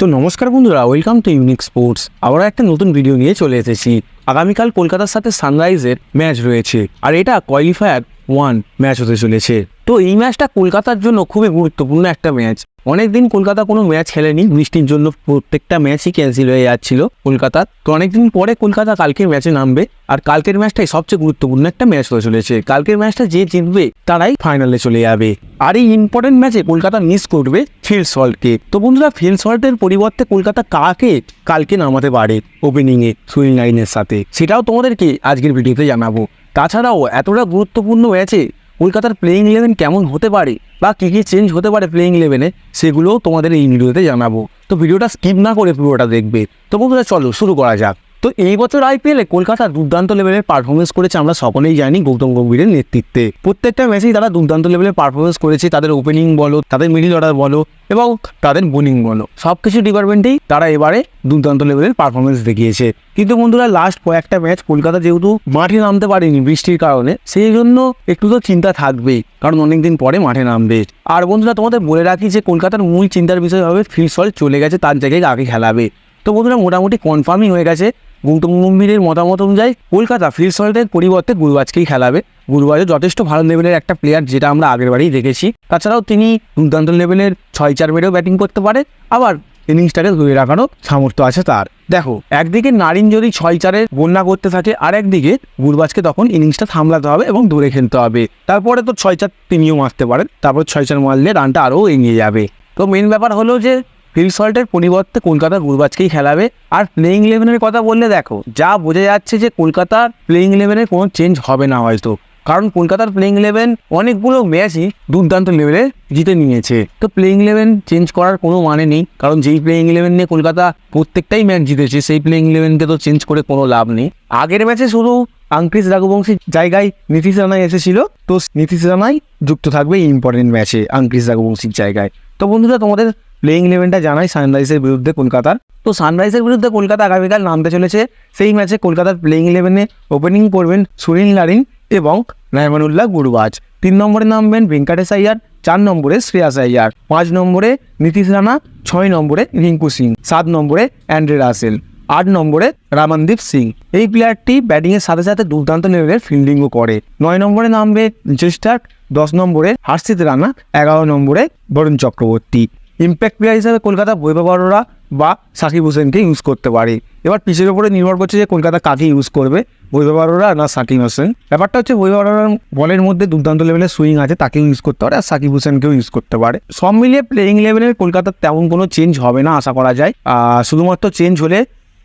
তো নমস্কার বন্ধুরা ওয়েলকাম টু ইউনিক স্পোর্টস আবারও একটা নতুন ভিডিও নিয়ে চলে এসেছি। আগামীকাল কলকাতার সাথে সানরাইজের ম্যাচ রয়েছে। আর এটা কোয়ালিফায়ার ওয়ান ম্যাচ হতে চলেছে। তো এই ম্যাচটা কলকাতার জন্য খুবই গুরুত্বপূর্ণ একটা ম্যাচ অনেকদিন কলকাতা কোনো ম্যাচ খেলেনি, বৃষ্টির জন্য প্রত্যেকটা ম্যাচই ক্যান্সেল হয়ে যাচ্ছিল কলকাতার তো অনেকদিন পরে কলকাতা কালকের ম্যাচে নামবে, আর কালকের ম্যাচটাই সবচেয়ে গুরুত্বপূর্ণ একটা ম্যাচ হতে চলেছে। কালকের ম্যাচটা যে জিতবে, তারাই ফাইনালে চলে যাবে। আর এই ইম্পর্টেন্ট ম্যাচে কলকাতা মিস করবে ফিল্ড সল্টকে তো বন্ধুরা ফিল্ড সল্টের পরিবর্তে কলকাতা কাকে কালকে নামাতে পারে ওপেনিংয়ে সুইং লাইনের সাথে? সেটাও তোমাদেরকে আজকের ভিডিওতে জানাব। তাছাড়াও এতটা গুরুত্বপূর্ণ ম্যাচে কলকাতার প্লেইং ইলেভেন কেমন হতে পারে বা কী কী চেঞ্জ হতে পারে প্লেইং ইলেভেনে সেগুলোও তোমাদের এই ভিডিওতে জানাব। তো ভিডিওটা স্কিপ না করে পুরোটা দেখবে। তো বন্ধুরা, চলো শুরু করা যাক। তো এই বছর আইপিএলে কলকাতা দুর্দান্ত লেভেলের পারফরমেন্স করেছে আমরা সকলেই জানি গৌতম গম্ভীরের নেতৃত্বে। প্রত্যেকটা ম্যাচেই তারা দুর্দান্ত লেভেলের পারফরমেন্স করেছে, তাদের ওপেনিং বলো, তাদের মিডিল অর্ডার বলো এবং তাদের বোলিং বলো। সব কিছু ডিপার্টমেন্টেই তারা এবারে দুর্দান্ত লেভেলের পারফরমেন্স দেখিয়েছে। কিন্তু বন্ধুরা লাস্ট কয়েকটা ম্যাচ কলকাতা যেহেতু মাঠে নামতে পারেনি বৃষ্টির কারণে, সেই জন্য একটু তো চিন্তা থাকবেই, কারণ অনেকদিন পরে মাঠে নামবে। আর বন্ধুরা, তোমাদের বলে রাখি যে কলকাতার মূল চিন্তার বিষয় হবে ফিল্ড চলে গেছে, তার জায়গায় আগে খেলাবে। তো বন্ধুরা মোটামুটি কনফার্মই হয়ে গেছে। গৌতম গম্ভীরের মতামত অনুযায়ী কলকাতা ফিল্ড সল্টের পরিবর্তে গুরুবাজকেই খেলাবে। গুরুবাজও যথেষ্ট ভালো লেভেলের একটা প্লেয়ার যেটা আমরা আগের বারেই দেখেছি। তাছাড়াও তিনি দুর্দান্ত লেভেলের ছয়, চার মেরেও ব্যাটিং করতে পারে। আবার ইনিংসটাকে ধরে রাখারও সামর্থ্য আছে তার। দেখো, একদিকে নারিন যদি ছয় চারের বন্যা করতে থাকে আর একদিকে গুরবাজকে তখন ইনিংসটা সামলাতে হবে এবং দূরে খেলতে হবে। তারপরে তো ছয়, চার তিনিও মারতে পারেন। তারপর ছয়, চার মারলে রানটা আরও এগিয়ে যাবে। তো মেন ব্যাপার হলো যে ফিল্ড সল্টের পরিবর্তে কলকাতা গুরবাজকেই খেলাবে। আর প্লেইং ইলেভেনের কথা বললে দেখো, যা বোঝা যাচ্ছে যে কলকাতার প্লেইং ইলেভেনের কোনো চেঞ্জ হবে না হয়তো। কারণ কলকাতার প্লেইং ইলেভেন অনেকগুলো ম্যাচই দুর্দান্ত লেভেলে জিতে নিয়েছে। তো প্লেইং ইলেভেন চেঞ্জ করার কোনো মানে নেই। কারণ যেই প্লেইং ইলেভেন নিয়ে কলকাতা প্রত্যেকটাই ম্যাচ জিতেছে, সেই প্লেইং ইলেভেনকে তো চেঞ্জ করে কোনো লাভ নেই। আগের ম্যাচে শুধু আঙ্ক্রিস রাঘুবংশীর জায়গায় নীতিশ রানাই এসেছিল। তো নীতিশ রানাই যুক্ত থাকবে ইম্পর্টেন্ট ম্যাচে আঙ্ক্রিস রাঘুবংশীর জায়গায়। তো বন্ধুরা, তোমাদের প্লেইং ইলেভেনটা জানাই সানরাইজের বিরুদ্ধে কলকাতার। তো সানরাইজের বিরুদ্ধে কলকাতা আগামীকাল নামতে চলেছে। সেই ম্যাচে কলকাতার প্লেইং ইলেভেনে ওপেনিং করবেন সুনীল নারিন এবং নাইমানুল্লাহ গুরবাজ। তিন নম্বরে নামবেন ভেঙ্কাটেশ আইয়ার চার নম্বরে শ্রেয়াস আইয়ার পাঁচ নম্বরে নীতিশ রানা, ছয় নম্বরে রিঙ্কু সিং, সাত নম্বরে অ্যান্ড্রে রাসেল, আট নম্বরে রামানদীপ সিং। এই প্লেয়ারটি ব্যাটিংয়ের সাথে সাথে দুর্দান্ত লেভেলের ফিল্ডিংও করে। নয় নম্বরে নামবে জেস্টার্ক দশ নম্বরে হার্ষিত রানা, এগারো নম্বরে বরুণ চক্রবর্তী। ইম্প্যাক্ট প্লেয়ার হিসাবে কলকাতা বৈভব অরোরা বা সাকিব হোসেনকে ইউজ করতে পারে। এবার পিচের উপরে নির্ভর করছে যে কলকাতা কাকে ইউজ করবে, বৈভব অরোরা না সাকিব হোসেন। ব্যাপারটা হচ্ছে বৈভব বলের মধ্যে দুর্দান্ত লেভেলের সুইং আছে, তাকেও ইউজ করতে পারে আর সাকিব হোসেনকেও ইউজ করতে পারে। সব মিলিয়ে প্লেয়িং লেভেলের কলকাতার তেমন কোনো চেঞ্জ হবে না আশা করা যায়। শুধুমাত্র চেঞ্জ হলে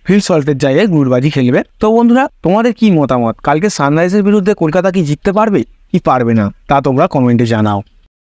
ফিল্ড সল্টের জায়গায় গুড়বাজি খেলবে। তো বন্ধুরা, তোমাদের কি মতামত? কালকে সানরাইজের বিরুদ্ধে কলকাতা কি জিততে পারবে? কি পারবে না? তা তোমরা কমেন্টে জানাও।